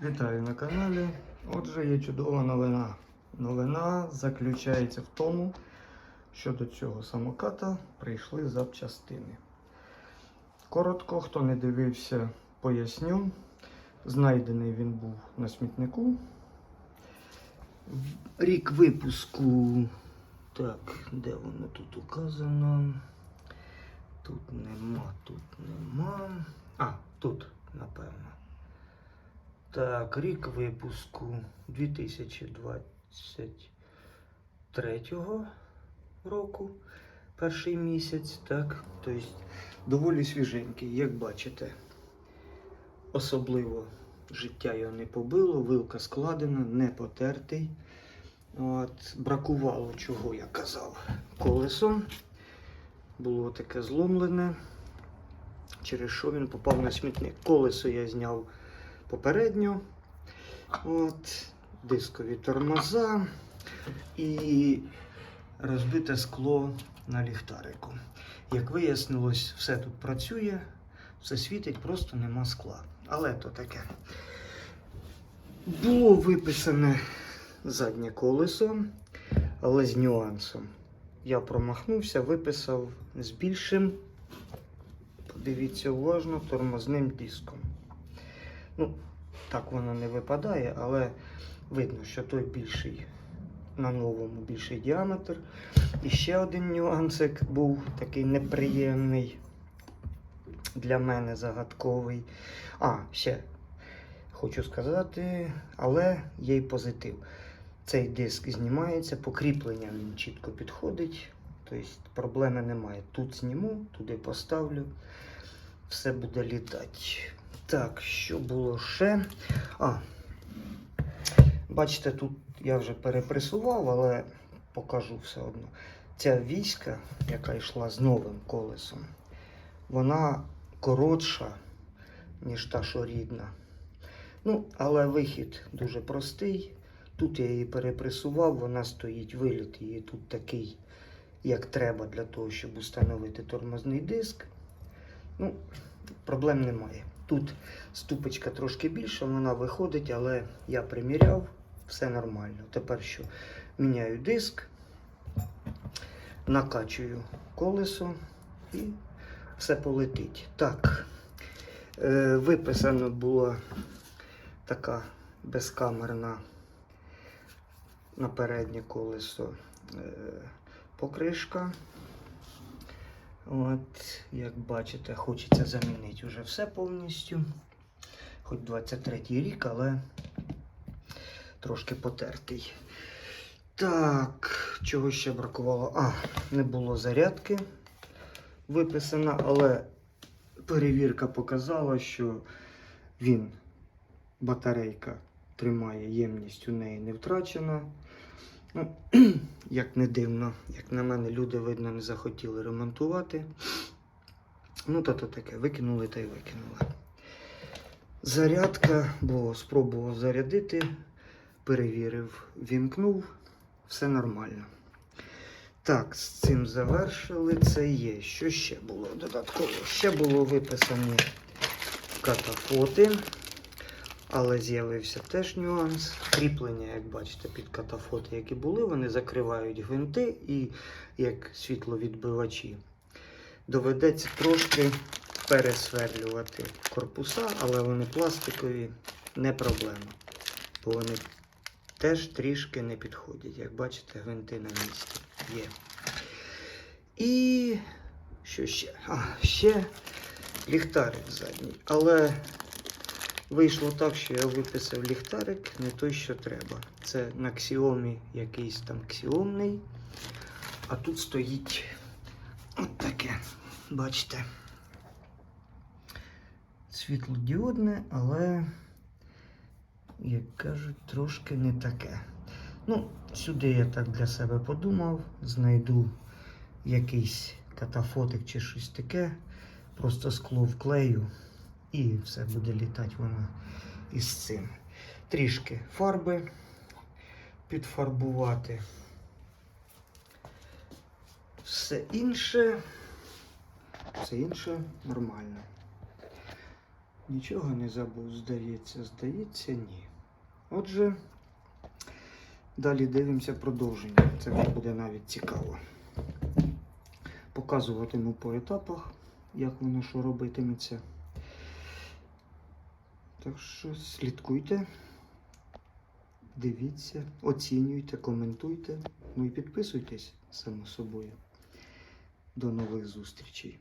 Вітаю на каналі. Отже, є чудова новина. Новина заключається в тому, що до цього самоката прийшли запчастини. Коротко, хто не дивився, поясню. Знайдений він був на смітнику. Рік випуску. Так, де воно тут указано? Тут нема, тут нема. А, тут, напевно. Так, рік випуску 2023 року, перший місяць, так. Тобто доволі свіженький, як бачите. Особливо життя його не побило, вилка складена, не потертий. От, бракувало чого я казав. Колесо було таке зломлене, через що він попав на смітник. Колесо я зняв попередньо. От, дискові тормоза і розбите скло на ліхтарику. Як вияснилось, все тут працює, все світить, просто нема скла. Але то таке. Було виписане заднє колесо, але з нюансом. Я промахнувся, виписав з більшим, подивіться уважно, тормозним диском. Ну, так воно не випадає, але видно, що той більший на новому більший діаметр. І ще один нюансик був такий неприємний для мене загадковий. А, ще хочу сказати, але є й позитив. Цей диск знімається, покріплення він чітко підходить, тобто проблеми немає. Тут зніму, туди поставлю, все буде літати. Так, що було ще? А, бачите, тут я вже перепресував, але покажу все одно. Ця війська, яка йшла з новим колесом, вона коротша, ніж та, що рідна. Ну, але вихід дуже простий. Тут я її перепресував, вона стоїть виліт. Її тут такий, як треба для того, щоб установити тормозний диск. Ну, проблем немає. Тут ступочка трошки більша, вона виходить, але я приміряв, все нормально. Тепер що? Міняю диск, накачую колесо і все полетить. Так, е, виписано була така безкамерна на переднє колесо е, покришка. От, як бачите, хочеться замінити вже все повністю. Хоч 23 рік, але трошки потертий. Так, чого ще бракувало? А, не було зарядки виписана, але перевірка показала, що він, батарейка, тримає ємність у неї не втрачена. Ну, як не дивно, як на мене, люди, видно, не захотіли ремонтувати. Ну, то то таке, викинули та й викинули. Зарядка, бо спробував зарядити, перевірив, вімкнув, все нормально. Так, з цим завершили. Це є. Що ще було додатково? Ще було виписані катафоти. Але з'явився теж нюанс. Кріплення, як бачите, під катафоти, які були, вони закривають гвинти і як світловідбивачі. Доведеться трошки пересверлювати корпуса, але вони пластикові, не проблема. Бо вони теж трішки не підходять. Як бачите, гвинти на місці є. І що ще? А, ще ліхтарик задній. Але Вийшло так, що я виписав ліхтарик, не той, що треба. Це на Xiaomi якийсь там ксіомний. А тут стоїть от таке. Бачите. Світлодіодне, але, як кажуть, трошки не таке. Ну, сюди я так для себе подумав, знайду якийсь катафотик чи щось таке. Просто скло вклею. І все буде літати воно із цим. Трішки фарби підфарбувати. Все інше, все інше нормально. Нічого не забув, здається, здається, ні. Отже, далі дивимося продовження. Це вже буде навіть цікаво. Показуватиму по етапах, як воно що робитиметься. Так що слідкуйте, дивіться, оцінюйте, коментуйте, ну і підписуйтесь само собою. До нових зустрічей.